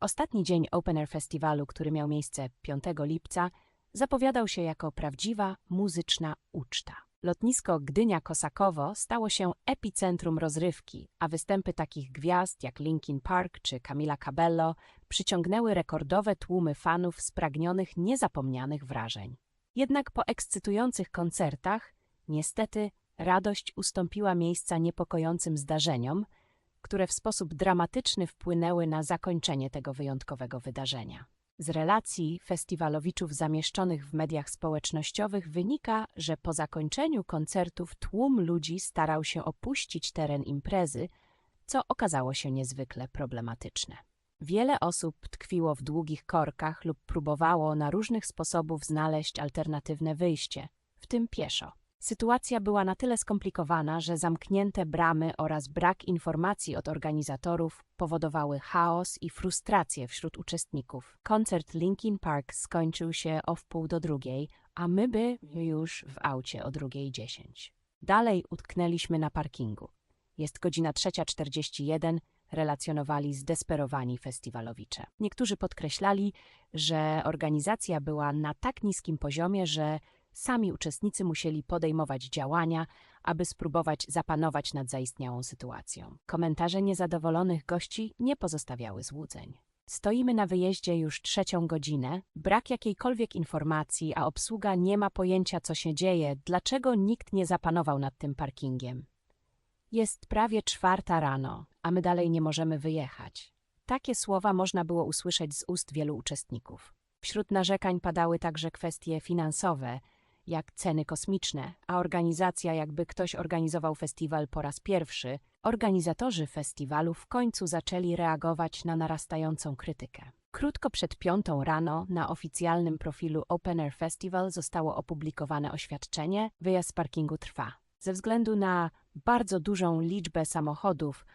Ostatni dzień Open Air Festiwalu, który miał miejsce 5 lipca, zapowiadał się jako prawdziwa muzyczna uczta. Lotnisko Gdynia-Kosakowo stało się epicentrum rozrywki, a występy takich gwiazd jak Linkin Park czy Camila Cabello przyciągnęły rekordowe tłumy fanów spragnionych niezapomnianych wrażeń. Jednak po ekscytujących koncertach, niestety, radość ustąpiła miejsca niepokojącym zdarzeniom, które w sposób dramatyczny wpłynęły na zakończenie tego wyjątkowego wydarzenia. Z relacji festiwalowiczów zamieszczonych w mediach społecznościowych wynika, że po zakończeniu koncertów tłum ludzi starał się opuścić teren imprezy, co okazało się niezwykle problematyczne. Wiele osób tkwiło w długich korkach lub próbowało na różnych sposobów znaleźć alternatywne wyjście, w tym pieszo. Sytuacja była na tyle skomplikowana, że zamknięte bramy oraz brak informacji od organizatorów powodowały chaos i frustrację wśród uczestników. Koncert Linkin Park skończył się o wpół do drugiej, a my by już w aucie o drugiej dziesięć. Dalej utknęliśmy na parkingu. Jest godzina 3.41, relacjonowali zdesperowani festiwalowicze. Niektórzy podkreślali, że organizacja była na tak niskim poziomie, że Sami uczestnicy musieli podejmować działania, aby spróbować zapanować nad zaistniałą sytuacją. Komentarze niezadowolonych gości nie pozostawiały złudzeń. Stoimy na wyjeździe już trzecią godzinę, brak jakiejkolwiek informacji, a obsługa nie ma pojęcia, co się dzieje, dlaczego nikt nie zapanował nad tym parkingiem. Jest prawie czwarta rano, a my dalej nie możemy wyjechać. Takie słowa można było usłyszeć z ust wielu uczestników. Wśród narzekań padały także kwestie finansowe, jak ceny kosmiczne, a organizacja jakby ktoś organizował festiwal po raz pierwszy, organizatorzy festiwalu w końcu zaczęli reagować na narastającą krytykę. Krótko przed piątą rano na oficjalnym profilu Open Air Festival zostało opublikowane oświadczenie Wyjazd z parkingu trwa. Ze względu na bardzo dużą liczbę samochodów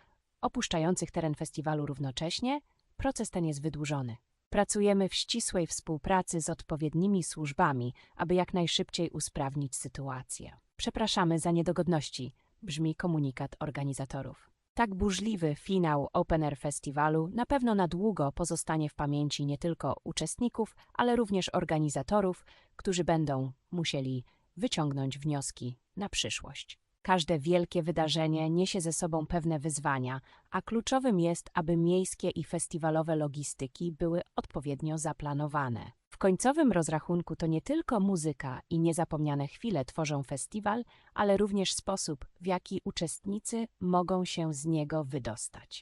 opuszczających teren festiwalu równocześnie, proces ten jest wydłużony. Pracujemy w ścisłej współpracy z odpowiednimi służbami, aby jak najszybciej usprawnić sytuację. Przepraszamy za niedogodności, brzmi komunikat organizatorów. Tak burzliwy finał Open Air Festiwalu na pewno na długo pozostanie w pamięci nie tylko uczestników, ale również organizatorów, którzy będą musieli wyciągnąć wnioski na przyszłość. Każde wielkie wydarzenie niesie ze sobą pewne wyzwania, a kluczowym jest, aby miejskie i festiwalowe logistyki były odpowiednio zaplanowane. W końcowym rozrachunku to nie tylko muzyka i niezapomniane chwile tworzą festiwal, ale również sposób, w jaki uczestnicy mogą się z niego wydostać.